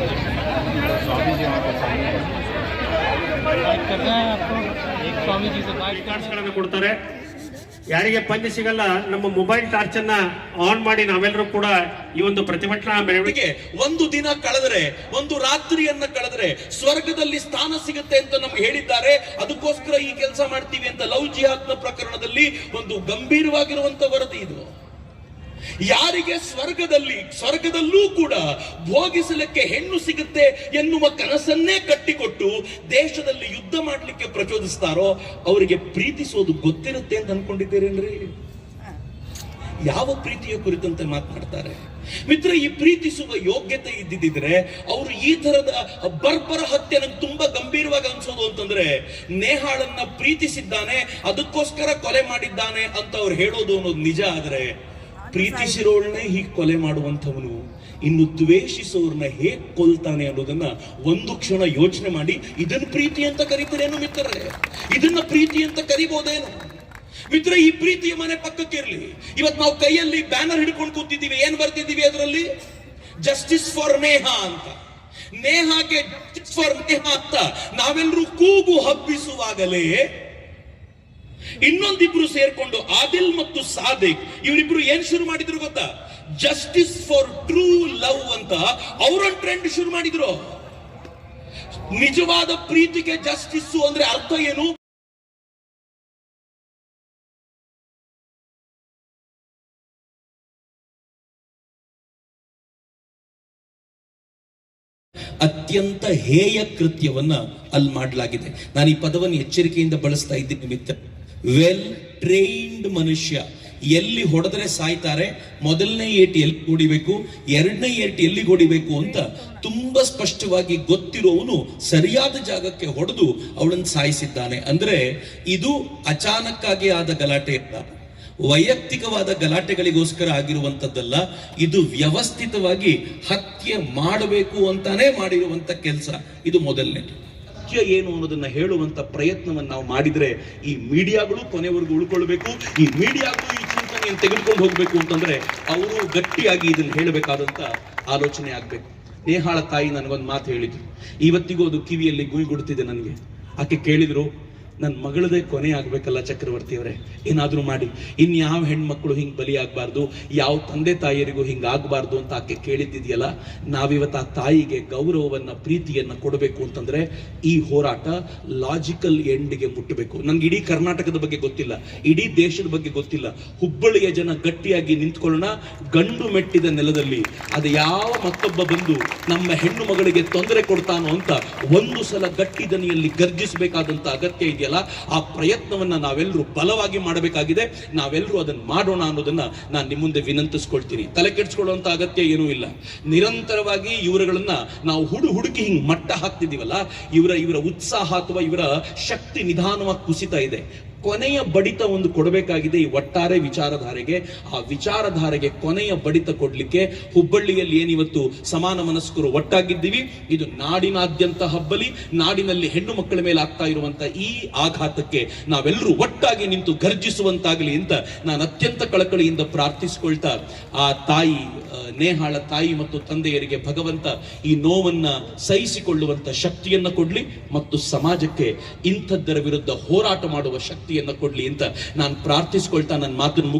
स्वामी जी वहाँ पर सामने बात कर रहे हैं। आपको एक स्वामी जी से बात कराने को ಯಾರಿಗೆ ಪಂಚ ಸಿಗಲ್ಲ, ನಮ್ಮ ಮೊಬೈಲ್ ಟಾರ್ಚ್ ಅನ್ನ ಆನ್ ಮಾಡಿ ನಾವೆಲ್ಲರೂ ಕೂಡ ಈ ಒಂದು ಪ್ರತಿಭಟನಾ ಮೆರವಣಿಗೆ ಒಂದು ದಿನ ಕಳೆದರೆ, ಒಂದು ರಾತ್ರಿಯನ್ನ ಕಳೆದ್ರೆ ಸ್ವರ್ಗದಲ್ಲಿ ಸ್ಥಾನ ಸಿಗುತ್ತೆ ಅಂತ ನಮ್ಗೆ ಹೇಳಿದ್ದಾರೆ. ಅದಕ್ಕೋಸ್ಕರ ಈ ಕೆಲಸ ಮಾಡ್ತೀವಿ ಅಂತ ಲವ್ ಜಿಹಾದ್ನ ಪ್ರಕರಣದಲ್ಲಿ ಒಂದು ಗಂಭೀರವಾಗಿರುವಂತ ವರದಿ ಇದು. ಯಾರಿಗೆ ಸ್ವರ್ಗದಲ್ಲಿ, ಸ್ವರ್ಗದಲ್ಲೂ ಕೂಡ ಭೋಗಿಸಲಿಕ್ಕೆ ಹೆಣ್ಣು ಸಿಗುತ್ತೆ ಎನ್ನುವ ಕನಸನ್ನೇ ಕಟ್ಟಿಕೊಟ್ಟು ದೇಶದಲ್ಲಿ ಯುದ್ಧ ಮಾಡಲಿಕ್ಕೆ ಪ್ರಚೋದಿಸ್ತಾರೋ, ಅವರಿಗೆ ಪ್ರೀತಿಸೋದು ಗೊತ್ತಿರುತ್ತೆ ಅಂತ ಅನ್ಕೊಂಡಿದ್ದೀರೇನ್ರಿ? ಯಾವ ಪ್ರೀತಿಯ ಕುರಿತಂತೆ ಮಾತನಾಡ್ತಾರೆ? ಮಿತ್ರ ಈ ಪ್ರೀತಿಸುವ ಯೋಗ್ಯತೆ ಇದ್ದಿದ್ರೆ ಅವರು ಈ ತರದ ಬರ್ಬರ ಹತ್ಯೆ ನಂಗೆ ತುಂಬಾ ಗಂಭೀರವಾಗಿ ಅನ್ಸೋದು ಅಂತಂದ್ರೆ, ನೇಹಾಳನ್ನ ಪ್ರೀತಿಸಿದ್ದಾನೆ, ಅದಕ್ಕೋಸ್ಕರ ಕೊಲೆ ಮಾಡಿದ್ದಾನೆ ಅಂತ ಅವ್ರು ಹೇಳೋದು ಅನ್ನೋದು ನಿಜ ಆದ್ರೆ ಪ್ರೀತಿಸಿರೋಳ್ನೇ ಹೀಗೆ ಕೊಲೆ ಮಾಡುವಂಥವನು, ಇನ್ನು ದ್ವೇಷಿಸೋರ್ನ ಹೇಗ್ ಕೊಲ್ತಾನೆ ಅನ್ನೋದನ್ನ ಒಂದು ಕ್ಷಣ ಯೋಚನೆ ಮಾಡಿ ಇದನ್ನ ಪ್ರೀತಿ ಅಂತ ಕರಿತೀರೇನು ಮಿತ್ರರೇ? ಇದನ್ನ ಪ್ರೀತಿ ಅಂತ ಕರಿಬೋದೇನು? ಮಿತ್ರ ಈ ಪ್ರೀತಿಯ ಮನೆ ಪಕ್ಕಕ್ಕೆ ಇರಲಿ. ಇವತ್ತು ನಾವು ಕೈಯಲ್ಲಿ ಬ್ಯಾನರ್ ಹಿಡ್ಕೊಂಡು ಕೂತಿದ್ದೀವಿ, ಏನ್ ಬರ್ತಿದ್ದೀವಿ ಅದರಲ್ಲಿ? ಜಸ್ಟಿಸ್ ಫಾರ್ ನೇಹ ಅಂತ. ನೇಹಾಗೆ ಜಸ್ಟಿಸ್ ಫಾರ್ ನೇಹ ಅಂತ ನಾವೆಲ್ಲರೂ ಕೂಗು ಹಬ್ಬಿಸುವಾಗಲೇ ಇನ್ನೊಂದಿಬ್ರು ಸೇರ್ಕೊಂಡು ಆದಿಲ್ ಮತ್ತು ಸಾದಿಕ್, ಇವರಿಬ್ರು ಏನ್ ಶುರು ಮಾಡಿದ್ರು ಗೊತ್ತಾ? ಜಸ್ಟಿಸ್ ಫಾರ್ ಟ್ರೂ ಲವ್ ಅಂತ ಅವರೊಂದು ಟ್ರೆಂಡ್ ಶುರು ಮಾಡಿದ್ರು. ನಿಜವಾದ ಪ್ರೀತಿಗೆ ಜಸ್ಟಿಸ್ ಅಂದ್ರೆ ಅರ್ಥ ಏನು? ಅತ್ಯಂತ ಹೇಯ ಕೃತ್ಯವನ್ನ ಅಲ್ಲಿ ಮಾಡಲಾಗಿದೆ. ನಾನು ಈ ಪದವನ್ನು ಎಚ್ಚರಿಕೆಯಿಂದ ಬಳಸ್ತಾ ಇದ್ದೀನಿ ಮಿತ್ರ ವೆಲ್ ಟ್ರೈನ್ಡ್ ಮನುಷ್ಯ. ಎಲ್ಲಿ ಹೊಡೆದ್ರೆ ಸಾಯ್ತಾರೆ? ಮೊದಲನೇ ಏಟು ಎಲ್ಲಿ ಹೊಡಿಬೇಕು? ಎರಡನೇ ಏಟು ಎಲ್ಲಿ ಹೊಡಿಬೇಕು ಅಂತ ತುಂಬಾ ಸ್ಪಷ್ಟವಾಗಿ ಗೊತ್ತಿರೋವನು ಸರಿಯಾದ ಜಾಗಕ್ಕೆ ಹೊಡೆದು ಅವಳನ್ನು ಸಾಯಿಸಿದ್ದಾನೆ. ಅಂದ್ರೆ ಇದು ಅಚಾನಕ್ಕಾಗಿ ಆದ ಗಲಾಟೆ ಅಲ್ಲ. ವೈಯಕ್ತಿಕವಾದ ಗಲಾಟೆಗಳಿಗೋಸ್ಕರ ಆಗಿರುವಂಥದ್ದಲ್ಲ ಇದು ವ್ಯವಸ್ಥಿತವಾಗಿ ಹತ್ಯೆ ಮಾಡಬೇಕು ಅಂತಾನೆ ಮಾಡಿರುವಂತ ಕೆಲಸ. ಇದು ಮೊದಲನೇದು. ಸತ್ಯ ಏನು ಅನ್ನೋದನ್ನ ಹೇಳುವಂತ ಪ್ರಯತ್ನವನ್ನು ನಾವು ಮಾಡಿದ್ರೆ ಈ ಮೀಡಿಯಾಗಳು ಕೊನೆವರೆಗೂ ಉಳ್ಕೊಳ್ಬೇಕು, ಈ ಮೀಡಿಯಾಗಳು ಈ ಚಿಂತನೆಯನ್ನು ತೆಗೆದುಕೊಂಡು ಹೋಗ್ಬೇಕು ಅಂತಂದ್ರೆ ಅವರು ಗಟ್ಟಿಯಾಗಿ ಇದನ್ನ ಹೇಳಬೇಕಾದಂತ ಆಲೋಚನೆ ಆಗ್ಬೇಕು. ನೇಹಾಳ ತಾಯಿ ನನಗೊಂದು ಮಾತು ಹೇಳಿದ್ರು. ಇವತ್ತಿಗೂ ಅದು ಕಿವಿಯಲ್ಲಿ ಗುಯ್ಗುಡ್ತಿದೆ ನನಗೆ. ಆಕೆ ಕೇಳಿದ್ರು ನನ್ನ ಮಗಳದೇ ಕೊನೆ ಆಗ್ಬೇಕಲ್ಲ ಚಕ್ರವರ್ತಿ ಅವರೇ? ಏನಾದ್ರೂ ಮಾಡಿ. ಇನ್ಯಾವ ಹೆಣ್ಮಕ್ಳು ಹಿಂಗೆ ಬಲಿಯಾಗಬಾರ್ದು? ಯಾವ ತಂದೆ ತಾಯಿಯರಿಗೂ ಹಿಂಗೆ ಆಗಬಾರ್ದು ಅಂತ ಆಕೆ ಕೇಳಿದ್ದಿದೆಯಲ್ಲ? ನಾವಿವತ್ತು ಆ ತಾಯಿಗೆ ಗೌರವವನ್ನ, ಪ್ರೀತಿಯನ್ನ ಕೊಡಬೇಕು ಅಂತಂದರೆ ಈ ಹೋರಾಟ ಲಾಜಿಕಲ್ ಎಂಡ್ಗೆ ಮುಟ್ಟಬೇಕು ನನಗೆ ಇಡೀ ಕರ್ನಾಟಕದ ಬಗ್ಗೆ ಗೊತ್ತಿಲ್ಲ. ಇಡೀ ದೇಶದ ಬಗ್ಗೆ ಗೊತ್ತಿಲ್ಲ. ಹುಬ್ಬಳ್ಳಿಯ ಜನ ಗಟ್ಟಿಯಾಗಿ ನಿಂತ್ಕೊಳ್ಳೋಣ, ಗಂಡು ಮೆಟ್ಟಿದ ನೆಲದಲ್ಲಿ. ಅದು ಯಾವ ಮತ್ತೊಬ್ಬ ಬಂದು ನಮ್ಮ ಹೆಣ್ಣು ಮಗಳಿಗೆ ತೊಂದರೆ ಕೊಡ್ತಾನೋ ಅಂತ ಒಂದು ಸಲ ಗಟ್ಟಿ ದನಿಯಲ್ಲಿ ಗರ್ಜಿಸಬೇಕಾದಂತ ಅಗತ್ಯ ಇದೆಯಲ್ಲ? ಆ ಪ್ರಯತ್ನವನ್ನ ನಾವೆಲ್ಲರೂ ಬಲವಾಗಿ ಮಾಡಬೇಕಾಗಿದೆ. ನಾವೆಲ್ಲರೂ ಅದನ್ನ ಮಾಡೋಣ ಅನ್ನೋದನ್ನ ನಾನು ನಿಮ್ಮ ಮುಂದೆ ವಿನಂತಿಸ್ಕೊಳ್ತೀನಿ. ತಲೆ ಕೆಡಿಸ್ಕೊಳ್ಳುವಂತ ಅಗತ್ಯ ಏನೂ ಇಲ್ಲ. ನಿರಂತರವಾಗಿ ಇವರುಗಳನ್ನ ನಾವು ಹುಡು ಹುಡುಕಿ ಹಿಂಗೆ ಮಟ್ಟ ಹಾಕ್ತಿದೀವಲ್ಲ, ಇವರ ಇವರ ಉತ್ಸಾಹ ಅಥವಾ ಇವರ ಶಕ್ತಿ ನಿಧಾನವಾಗಿ ಕುಸಿತಾ ಇದೆ. ಕೊನೆಯ ಬಡಿತ ಒಂದು ಕೊಡಬೇಕಾಗಿದೆ ಈ ಒಟ್ಟಾರೆ ವಿಚಾರಧಾರೆಗೆ. ಆ ವಿಚಾರಧಾರೆಗೆ ಕೊನೆಯ ಬಡಿತ ಕೊಡ್ಲಿಕ್ಕೆ ಹುಬ್ಬಳ್ಳಿಯಲ್ಲಿ ಏನಿವತ್ತು ಸಮಾನ ಮನಸ್ಕರು ಒಟ್ಟಾಗಿದ್ದೀವಿ. ಇದು ನಾಡಿನಾದ್ಯಂತ ಹಬ್ಬಲಿ, ನಾಡಿನಲ್ಲಿ ಹೆಣ್ಣು ಮಕ್ಕಳ ಮೇಲೆ ಆಗ್ತಾ ಇರುವಂತ ಈ ಆಘಾತಕ್ಕೆ ನಾವೆಲ್ಲರೂ ಒಟ್ಟಾಗಿ ನಿಂತು ಗರ್ಜಿಸುವಂತಾಗಲಿ ಅಂತ ನಾನು ಅತ್ಯಂತ ಕಳಕಳಿಯಿಂದ ಪ್ರಾರ್ಥಿಸಿಕೊಳ್ತಾ, ಆ ತಾಯಿ ನೇಹಾಳ ತಾಯಿ ಮತ್ತು ತಂದೆಯರಿಗೆ ಭಗವಂತ ಈ ನೋವನ್ನ ಸಹಿಸಿಕೊಳ್ಳುವಂತ ಶಕ್ತಿಯನ್ನ ಕೊಡ್ಲಿ ಮತ್ತು ಸಮಾಜಕ್ಕೆ ಇಂಥದ್ದರ ವಿರುದ್ಧ ಹೋರಾಟ ಮಾಡುವ ಶಕ್ತಿಯನ್ನ ಕೊಡ್ಲಿ ಅಂತ ನಾನು ಪ್ರಾರ್ಥಿಸ್ಕೊಳ್ತಾ ನನ್ನ ಮಾತನ್ನು